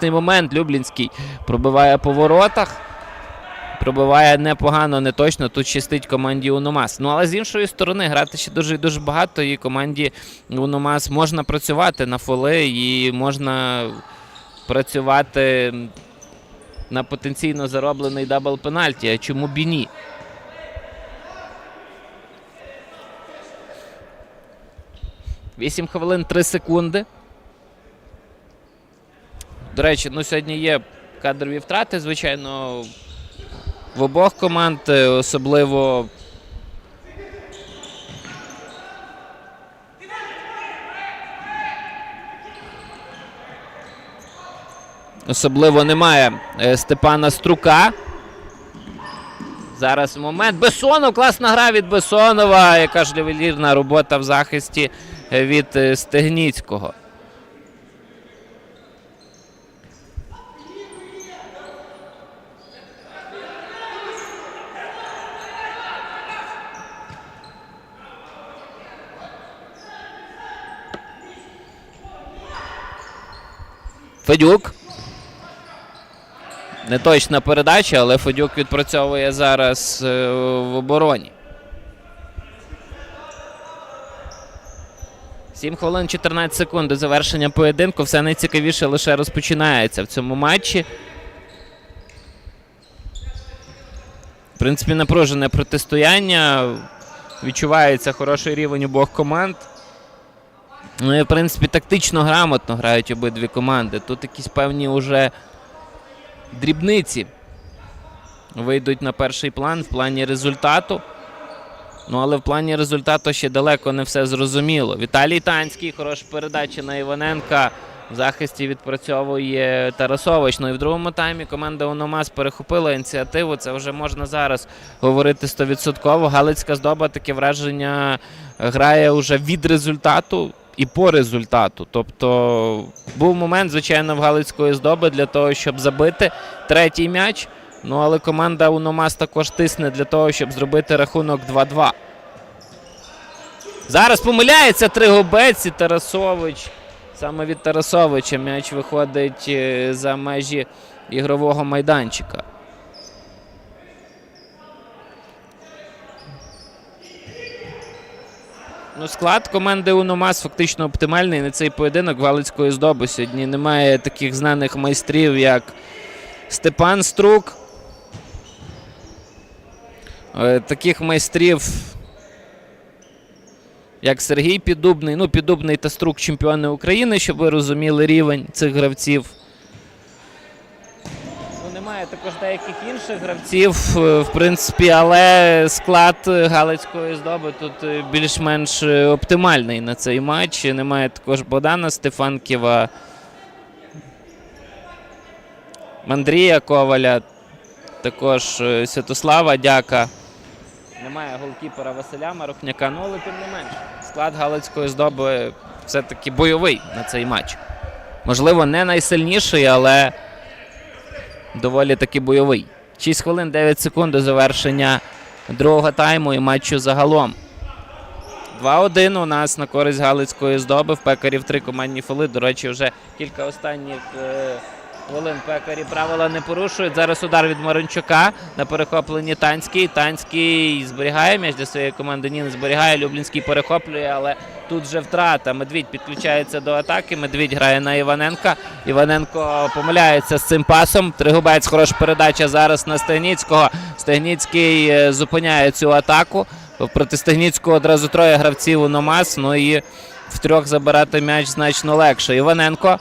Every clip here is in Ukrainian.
небезпечний момент. Люблінський пробиває по воротах. Пробиває непогано, не точно. Тут щастить команді Уномас. Ну але з іншої сторони, грати ще дуже дуже багато. І команді Уномас можна працювати на фоли і можна працювати на потенційно зароблений дабл пенальті. А чому б і ні? Вісім хвилин 3 секунди. До речі, ну сьогодні є кадрові втрати, звичайно, в обох команд, е, особливо. Особливо немає е, Степана Струка. Зараз момент. Бесонов, класна гра від Бесонова. Яка ж ювелірна робота в захисті е, від Стегніцького. Федюк. Неточна передача, але Федюк відпрацьовує зараз е, в обороні. 7 хвилин 14 секунд до завершення поєдинку. Все найцікавіше лише розпочинається в цьому матчі. В принципі, напружене протистояння. Відчувається хороший рівень обох команд. Ну і, в принципі, тактично грамотно грають обидві команди. Тут якісь певні уже дрібниці вийдуть на перший план в плані результату. Ну, але в плані результату ще далеко не все зрозуміло. Віталій Танський, хороша передача на Іваненка. В захисті відпрацьовує Тарасович. Ну і в другому таймі команда Ономас перехопила ініціативу. Це вже можна зараз говорити стовідсотково. Галицька здоба таке враження грає вже від результату і по результату. Тобто був момент, звичайно, в Галицької здоби для того, щоб забити третій м'яч. Ну, але команда Уномас також тисне для того, щоб зробити рахунок 2-2. Зараз помиляється Тригубець і Тарасович. Саме від Тарасовича м'яч виходить е, за межі ігрового майданчика. Ну, склад команди Уномас фактично оптимальний на цей поєдинок Галицької здоби. Сьогодні немає таких знаних майстрів, як Степан Струк. Е, Таких майстрів, як Сергій Піддубний. Ну, Піддубний та Струк чемпіони України, щоб ви розуміли рівень цих гравців. Також деяких інших гравців, е, в принципі, але склад Галицької здоби тут е, більш-менш е, оптимальний на цей матч. Немає також Богдана Стефанківа, Андрія Коваля, також Святослава Дяка. Немає голкіпера Василя Марухняка, ну але тим не менш. Склад Галицької здоби все-таки бойовий на цей матч. Можливо, не найсильніший, але доволі таки бойовий. 6 хвилин 9 секунд до завершення другого тайму і матчу загалом. 2-1 у нас на користь Галицької здоби. В пекарів три командні фоли. До речі, вже кілька останніх е, хвилин пекарі правила не порушують. Зараз удар від Марончука на перехопленні Танський. Танський зберігає м'яч для своєї команди. Ні, не зберігає. Люблінський перехоплює, але тут вже втрата. Медвідь підключається до атаки. Медвідь грає на Іваненка. Іваненко помиляється з цим пасом. Тригубець хороша передача зараз на Стегніцького. Стегніцький е, зупиняє цю атаку. Проти Стегніцького одразу троє гравців у Номас. Ну і втрьох забирати м'яч значно легше. Іваненко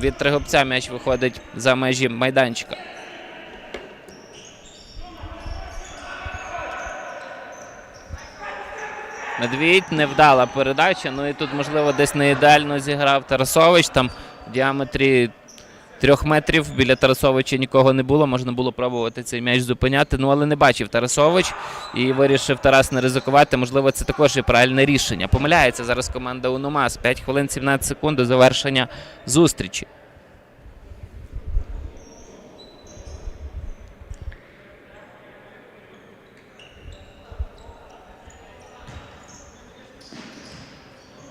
від Тригубця м'яч виходить за межі майданчика. Медвідь невдала передача. Ну і тут, можливо, десь не ідеально зіграв Тарасович. Там в діаметрі трьох метрів біля Тарасовича нікого не було. Можна було пробувати цей м'яч зупиняти. Ну але не бачив Тарасович і вирішив Тарас не ризикувати. Можливо, це також і правильне рішення. Помиляється зараз команда Уномас. 5 хвилин 17 секунд до завершення зустрічі.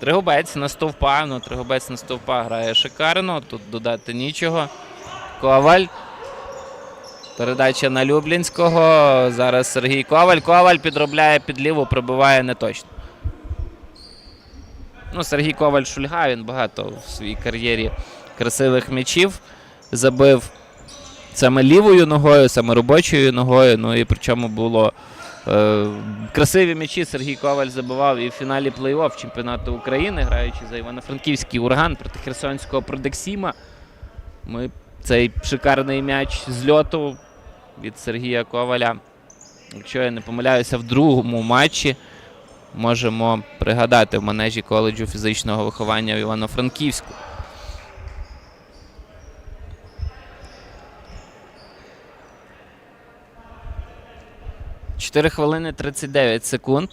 Тригубець на стовпа. Ну, Тригубець на стовпа грає шикарно. Тут додати нічого. Коваль. Передача на Люблінського. Зараз Сергій Коваль. Коваль підробляє під ліву, пробиває неточно. Ну, Сергій Коваль шульга, він багато в своїй кар'єрі красивих м'ячів забив саме лівою ногою, саме робочою ногою. Ну і причому було красиві м'ячі Сергій Коваль забивав і в фіналі плей-офф чемпіонату України, граючи за Івано-Франківський ураган проти Херсонського Продексіма. Ми цей шикарний м'яч з льоту від Сергія Коваля. Якщо я не помиляюся, в другому матчі можемо пригадати в манежі коледжу фізичного виховання в Івано-Франківську. Чотири хвилини 39 секунд.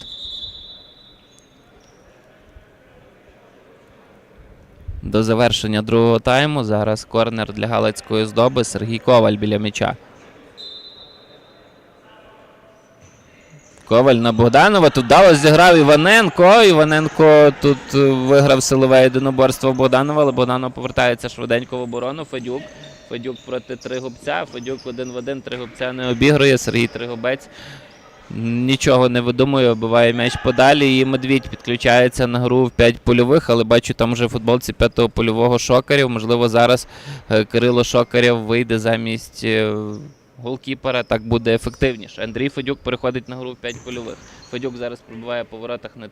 До завершення другого тайму. Зараз корнер для Галицької здоби. Сергій Коваль біля м'яча. Коваль на Богданова. Тут дало зіграв Іваненко. Іваненко тут е, виграв силове єдиноборство Богданова, але Богданов повертається швиденько в оборону. Федюк. Федюк проти Тригубця. Федюк один в один. Тригубця не обігрує. Сергій Тригубець нічого не видумує, оббиває м'яч подалі. І Медвідь підключається на гру в 5 польових, але бачу, там вже футболці п'ятого польового шокерів. Можливо, зараз е, Кирило Шокарів вийде замість е, голкіпера. Так буде ефективніше. Андрій Федюк переходить на гру в 5 польових. Федюк зараз пробиває по воротах не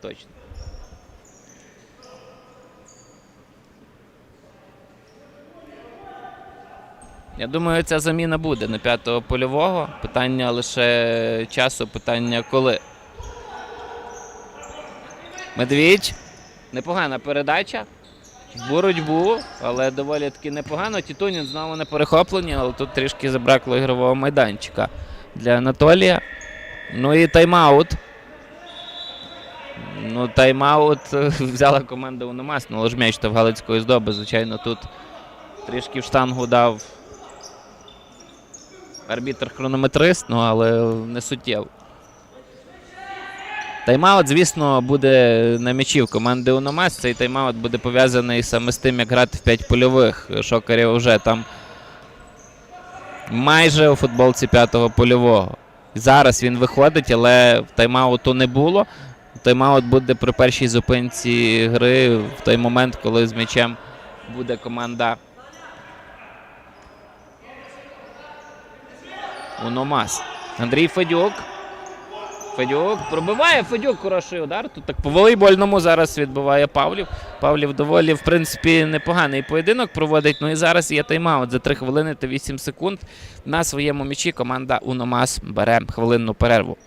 Я думаю, ця заміна буде на п'ятого польового. Питання лише часу, питання коли. Медвідь. Непогана передача. Боротьбу, але доволі таки непогано. Тітунін знову на перехопленні, але тут трішки забракло ігрового майданчика для Анатолія. Ну і тайм-аут. Ну, тайм-аут е, взяла команда Уномас, ну, ж м'яч та в Галицької здоби. Звичайно, тут трішки в штангу дав арбітр-хронометрист, ну але не суттєво. Тайм-аут, звісно, буде на м'ячі в команди Уномас. Цей тайм-аут буде пов'язаний саме з тим, як грати в 5 польових. Шокарів вже там майже у футболці п'ятого польового. Зараз він виходить, але тайм-ауту не було. Тайм-аут буде при першій зупинці гри в той момент, коли з м'ячем буде команда Уномас. Андрій Федюк. Федюк пробиває Федюк хороший удар. Тут так по волейбольному зараз відбиває Павлів. Павлів доволі, в принципі, непоганий поєдинок проводить. Ну і зараз є тайм-аут за 3 хвилини та 8 секунд. На своєму м'ячі команда Уномас бере хвилинну перерву.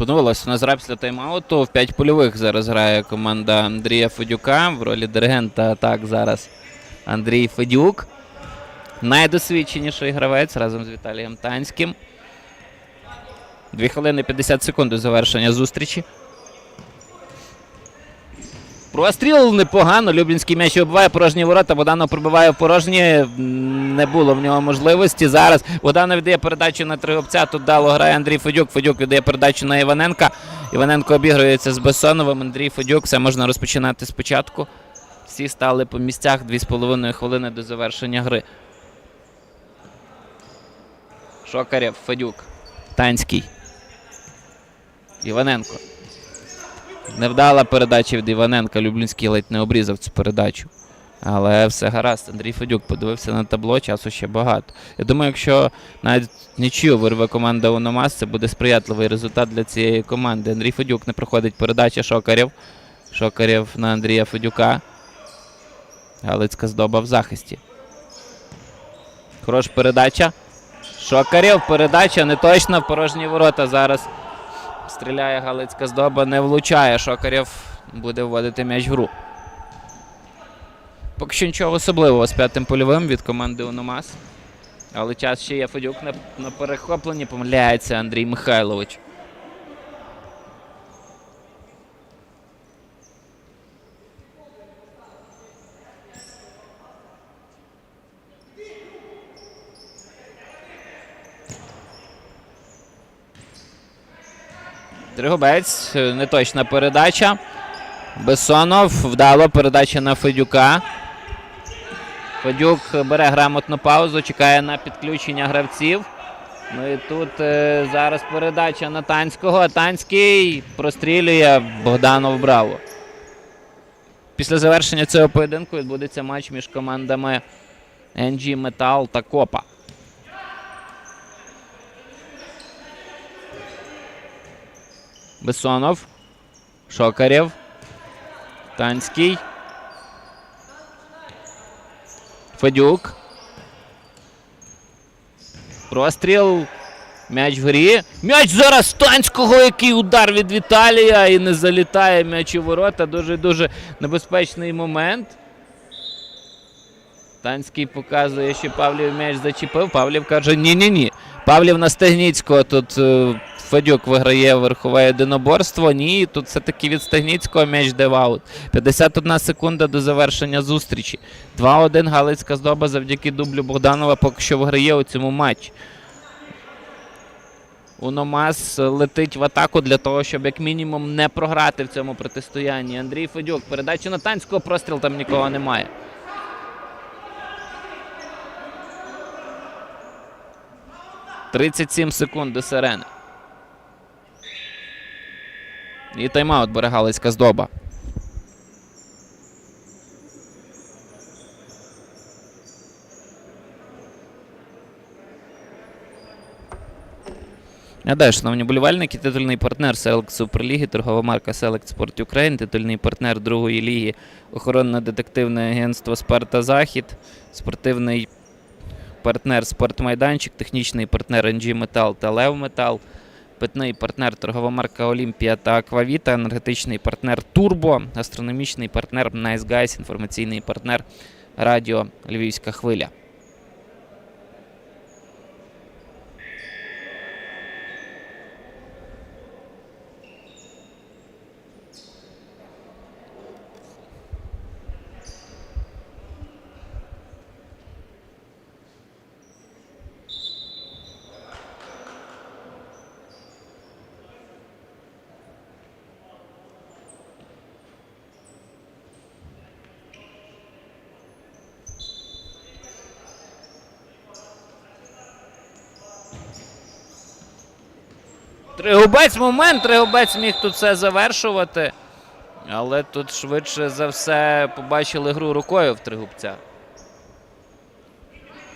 Подивилось, у нас гра після тайм-ауту. В 5 польових зараз грає команда Андрія Федюка. В ролі диригента так зараз Андрій Федюк. Найдосвідченіший гравець разом з Віталієм Танським. 2 хвилини 50 секунд до завершення зустрічі. Простріл непогано. Люблінський м'яч вибиває порожні ворота. Богданов пробиває в порожні. Не було в нього можливості. Зараз Богданов віддає передачу на Тригубця. Тут дало грає Андрій Федюк. Федюк віддає передачу на Іваненка. Іваненко обігрується з Бессоновим. Андрій Федюк. Все можна розпочинати спочатку. Всі стали по місцях 2,5 хвилини до завершення гри. Шокарєв, Федюк, Танський. Іваненко. Невдала передача від Іваненка. Люблінський ледь не обрізав цю передачу. Але все гаразд. Андрій Федюк подивився на табло, часу ще багато. Я думаю, якщо навіть нічию вирве команда Ономас, це буде сприятливий результат для цієї команди. Андрій Федюк не проходить передача Шокарєв. Шокарєв на Андрія Федюка. Галицька здоба в захисті. Хороша передача. Шокарєв, передача не точна в порожні ворота. Зараз стріляє Галицька здоба, не влучає. Шокарєв буде вводити м'яч в гру. Поки що нічого особливого з п'ятим польовим від команди Ономас. Але час ще є Федюк на, на перехопленні. Помиляється Андрій Михайлович. Дригобець, е, неточна передача. Бесонов, вдало передача на Федюка. Федюк бере грамотну паузу, чекає на підключення гравців. Ну і тут е, зараз передача на Танського. Танський прострілює Богданов Браво. Після завершення цього поєдинку відбудеться матч між командами NG Метал та Копа. Бесонов. Шокарєв. Танський. Федюк. Простріл. М'яч в грі. М'яч зараз Танського, який удар від Віталія і не залітає м'яч у ворота. Дуже-дуже небезпечний момент. Танський показує, що Павлів м'яч зачепив. Павлів каже: ні-ні-ні. Павлів на Стегніцького тут е, Федюк виграє верхове єдиноборство. Ні, тут все-таки від Стегніцького м'яч де в аут. 51 секунда до завершення зустрічі. 2-1 Галицька здоба завдяки дублю Богданова поки що виграє у цьому матчі. Уномас летить в атаку для того, щоб як мінімум не програти в цьому протистоянні. Андрій Федюк, передача на танського, простріл там нікого немає. Тридцять сім секунд до сирени. І тайм-аут бере Галицька здоба. Нагадаю, шановні болівальники, титульний партнер Селект Суперліги, торгова марка Селект Спорт Україн, титульний партнер другої ліги, охоронно-детективне агентство Спарта Захід, спортивний партнер Спортмайданчик, технічний партнер NG Метал та Лев Метал, питний партнер торгова марка Олімпія та Аквавіта, енергетичний партнер Турбо, астрономічний партнер Nice інформаційний партнер Радіо Львівська хвиля. Тригубець момент, Тригубець міг тут все завершувати. Але тут швидше за все побачили гру рукою в Тригубця.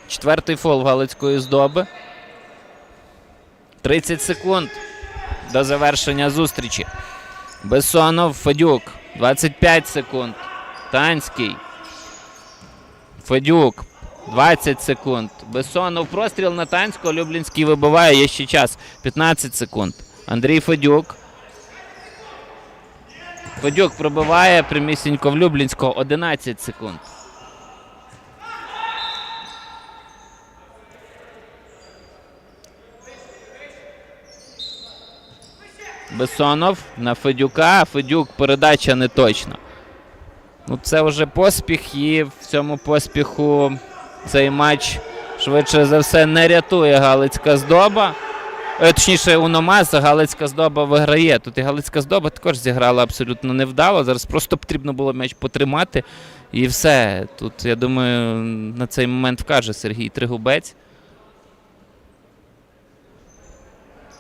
Четвертий фол Галицької здоби. 30 секунд до завершення зустрічі. Бесонов, Федюк. 25 секунд. Танський. Федюк. 20 секунд. Бесонов простріл на Танського. Люблінський вибиває. Є ще час. 15 секунд. Андрій Федюк. Федюк пробиває прямісінько в Люблінського 11 секунд. Бесонов на Федюка. Федюк передача не точно. Ну, це вже поспіх, і в цьому поспіху цей матч швидше за все не рятує Галицька здоба. Е, Точніше, Уномас, а Галицька здоба виграє. Тут і Галицька здоба також зіграла абсолютно невдало. Зараз просто потрібно було м'яч потримати. І все. Тут, я думаю, на цей момент вкаже Сергій Тригубець.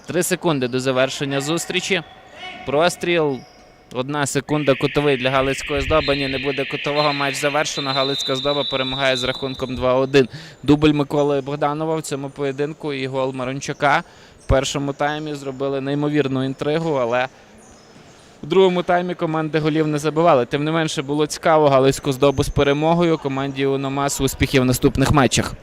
Три секунди до завершення зустрічі. Простріл. Одна секунда кутовий для Галицької здоби. Ні, не буде кутового. Матч завершено. Галицька здоба перемагає з рахунком 2-1. Дубль Миколи Богданова в цьому поєдинку і гол Марончука в першому таймі зробили неймовірну інтригу, але в другому таймі команди голів не забивали. Тим не менше було цікаво Галицьку здобу з перемогою. Команді Уномас успіхів в наступних матчах.